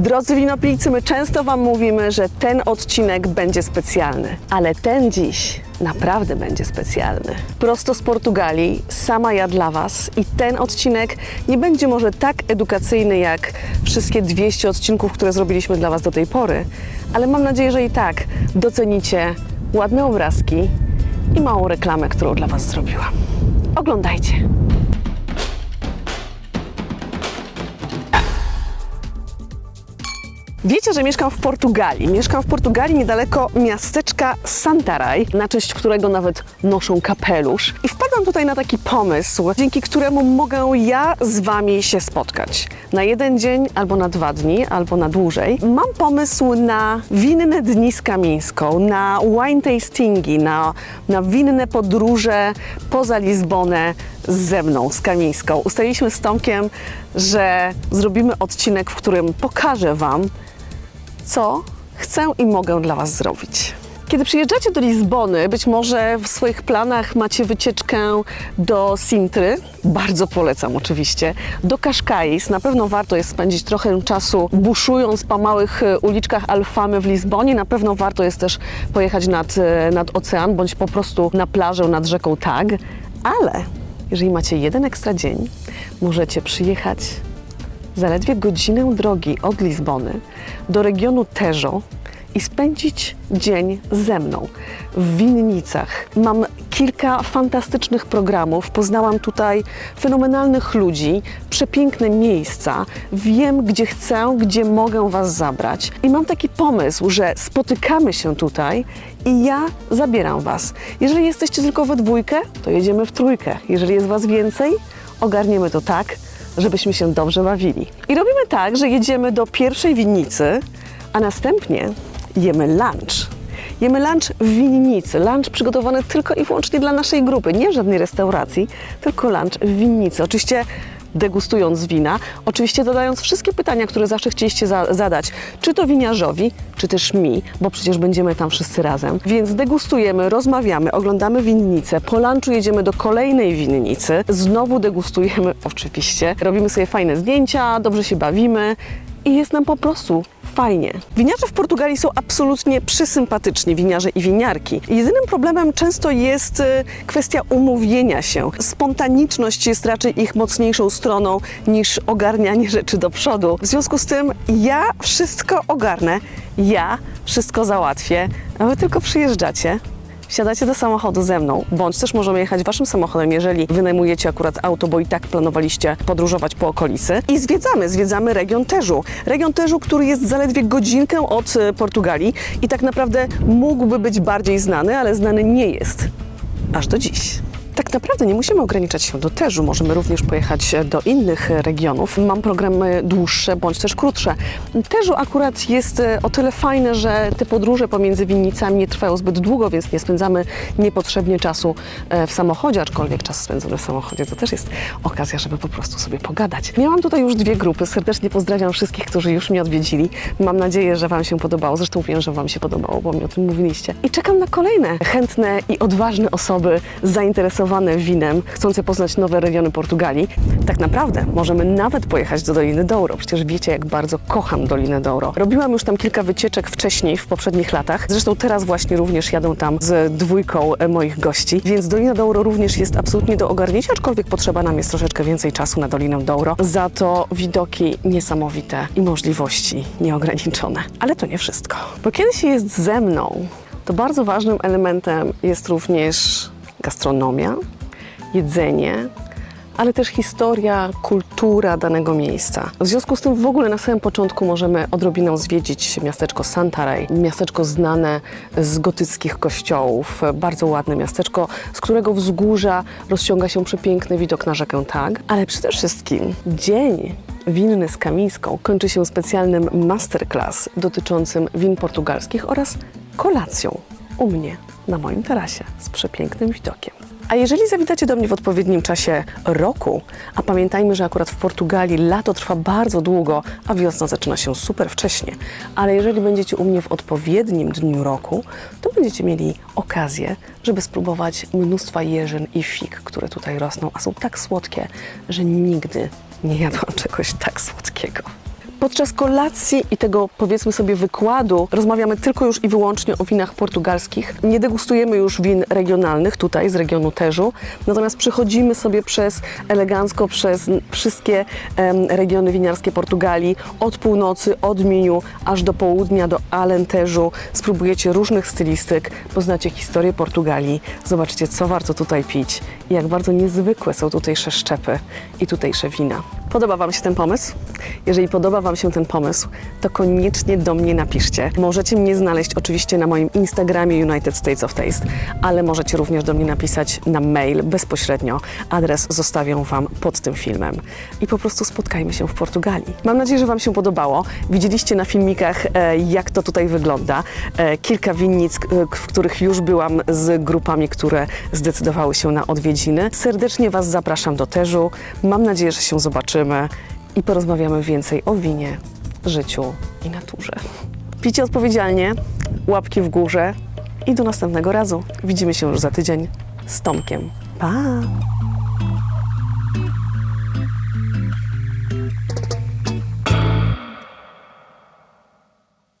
Drodzy winopijcy, my często Wam mówimy, że ten odcinek będzie specjalny, ale ten dziś naprawdę będzie specjalny. Prosto z Portugalii, sama ja dla Was i ten odcinek nie będzie może tak edukacyjny jak wszystkie 200 odcinków, które zrobiliśmy dla Was do tej pory, ale mam nadzieję, że i tak docenicie ładne obrazki i małą reklamę, którą dla Was zrobiłam. Oglądajcie. Wiecie, że mieszkam w Portugalii. Mieszkam w Portugalii niedaleko miasteczka Santaraj, na cześć którego nawet noszą kapelusz. I wpadłam tutaj na taki pomysł, dzięki któremu mogę ja z Wami się spotkać. Na jeden dzień, albo na dwa dni, albo na dłużej. Mam pomysł na winne dni z Kamińską, na wine tastingi, na, na winne podróże poza Lizbonę ze mną, z Kamińską. Ustaliliśmy z Tomkiem, że zrobimy odcinek, w którym pokażę Wam, co chcę i mogę dla Was zrobić. Kiedy przyjeżdżacie do Lizbony, być może w swoich planach macie wycieczkę do Sintry, bardzo polecam oczywiście, do Kaszkais. Na pewno warto jest spędzić trochę czasu buszując po małych e, uliczkach Alfamy w Lizbonie. Na pewno warto jest też pojechać nad, e, nad ocean, bądź po prostu na plażę nad rzeką Tag. Ale jeżeli macie jeden ekstra dzień, możecie przyjechać zaledwie godzinę drogi od Lizbony do regionu Tejo i spędzić dzień ze mną w winnicach. Mam kilka fantastycznych programów. Poznałam tutaj fenomenalnych ludzi, przepiękne miejsca. Wiem, gdzie chcę, gdzie mogę Was zabrać. I mam taki pomysł, że spotykamy się tutaj i ja zabieram Was. Jeżeli jesteście tylko we dwójkę, to jedziemy w trójkę. Jeżeli jest Was więcej, ogarniemy to tak, żebyśmy się dobrze bawili. I robimy tak, że jedziemy do pierwszej winnicy, a następnie jemy lunch. Jemy lunch w winnicy. Lunch przygotowany tylko i wyłącznie dla naszej grupy. Nie w żadnej restauracji, tylko lunch w winnicy. Oczywiście degustując wina, oczywiście zadając wszystkie pytania, które zawsze chcieliście za zadać, czy to winiarzowi, czy też mi, bo przecież będziemy tam wszyscy razem. Więc degustujemy, rozmawiamy, oglądamy winnicę, po lunchu jedziemy do kolejnej winnicy, znowu degustujemy oczywiście, robimy sobie fajne zdjęcia, dobrze się bawimy i jest nam po prostu fajnie. Winiarze w Portugalii są absolutnie przysympatyczni, winiarze i winiarki. Jedynym problemem często jest e, kwestia umówienia się. Spontaniczność jest raczej ich mocniejszą stroną niż ogarnianie rzeczy do przodu. W związku z tym ja wszystko ogarnę, ja wszystko załatwię, a wy tylko przyjeżdżacie. Wsiadacie do samochodu ze mną, bądź też możemy jechać waszym samochodem, jeżeli wynajmujecie akurat auto, bo i tak planowaliście podróżować po okolicy. I zwiedzamy, zwiedzamy region Teżu. Region Teżu, który jest zaledwie godzinkę od e, Portugalii i tak naprawdę mógłby być bardziej znany, ale znany nie jest. Aż do dziś. Tak naprawdę nie musimy ograniczać się do Teżu, możemy również pojechać e, do innych e, regionów. Mam programy dłuższe bądź też krótsze. Teżu akurat jest e, o tyle fajne, że te podróże pomiędzy winnicami nie trwają zbyt długo, więc nie spędzamy niepotrzebnie czasu w samochodzie, aczkolwiek czas spędzony w samochodzie to też jest okazja, żeby po prostu sobie pogadać. Miałam tutaj już dwie grupy, serdecznie pozdrawiam wszystkich, którzy już mnie odwiedzili. Mam nadzieję, że Wam się podobało, zresztą wiem, że Wam się podobało, bo mi o tym mówiliście. I czekam na kolejne chętne i odważne osoby zainteresowane winem, chcące poznać nowe regiony Portugalii. Tak naprawdę możemy nawet pojechać do Doliny Douro. Przecież wiecie, jak bardzo kocham Dolinę Douro. Robiłam już tam kilka wycieczek wcześniej, w poprzednich latach. Zresztą teraz właśnie również jadę tam z dwójką e, moich gości, więc Dolina Douro również jest absolutnie do ogarnięcia, aczkolwiek potrzeba nam jest troszeczkę więcej czasu na Dolinę Douro. Za to widoki niesamowite i możliwości nieograniczone. Ale to nie wszystko. Bo kiedy się jest ze mną, to bardzo ważnym elementem jest również gastronomia, jedzenie, ale też historia, kultura danego miejsca. W związku z tym w ogóle na samym początku możemy odrobinę zwiedzić miasteczko Santarém, miasteczko znane z gotyckich kościołów, bardzo ładne miasteczko, z którego wzgórza rozciąga się przepiękny widok na rzekę Tag, ale przede wszystkim dzień winny z Kamińską kończy się specjalnym masterclass dotyczącym win portugalskich oraz kolacją u mnie na moim tarasie z przepięknym widokiem. A jeżeli zawitacie do mnie w odpowiednim czasie roku, a pamiętajmy, że akurat w Portugalii lato trwa bardzo długo, a wiosna zaczyna się super wcześnie, ale jeżeli będziecie u mnie w odpowiednim dniu roku, to będziecie mieli okazję, żeby spróbować mnóstwa jeżyn i fig, które tutaj rosną, a są tak słodkie, że nigdy nie jadłam czegoś tak słodkiego. Podczas kolacji i tego powiedzmy sobie wykładu rozmawiamy tylko już i wyłącznie o winach portugalskich. Nie degustujemy już win regionalnych tutaj z regionu Teżu, natomiast przechodzimy sobie przez elegancko przez wszystkie em, regiony winiarskie Portugalii, od północy, od Miniu, aż do południa, do Alenteżu. Spróbujecie różnych stylistyk, poznacie historię Portugalii, zobaczycie co warto tutaj pić jak bardzo niezwykłe są tutejsze szczepy i tutejsze wina. Podoba Wam się ten pomysł? Jeżeli podoba Wam się ten pomysł, to koniecznie do mnie napiszcie. Możecie mnie znaleźć oczywiście na moim Instagramie United States of Taste, ale możecie również do mnie napisać na mail bezpośrednio. Adres zostawię Wam pod tym filmem. I po prostu spotkajmy się w Portugalii. Mam nadzieję, że Wam się podobało. Widzieliście na filmikach, e, jak to tutaj wygląda. E, Kilka winnic, k- w których już byłam z grupami, które zdecydowały się na odwiedziny. Serdecznie Was zapraszam do Teżu. Mam nadzieję, że się zobaczymy i porozmawiamy więcej o winie, życiu i naturze. Pijcie odpowiedzialnie, łapki w górze i do następnego razu. Widzimy się już za tydzień z Tomkiem. Pa!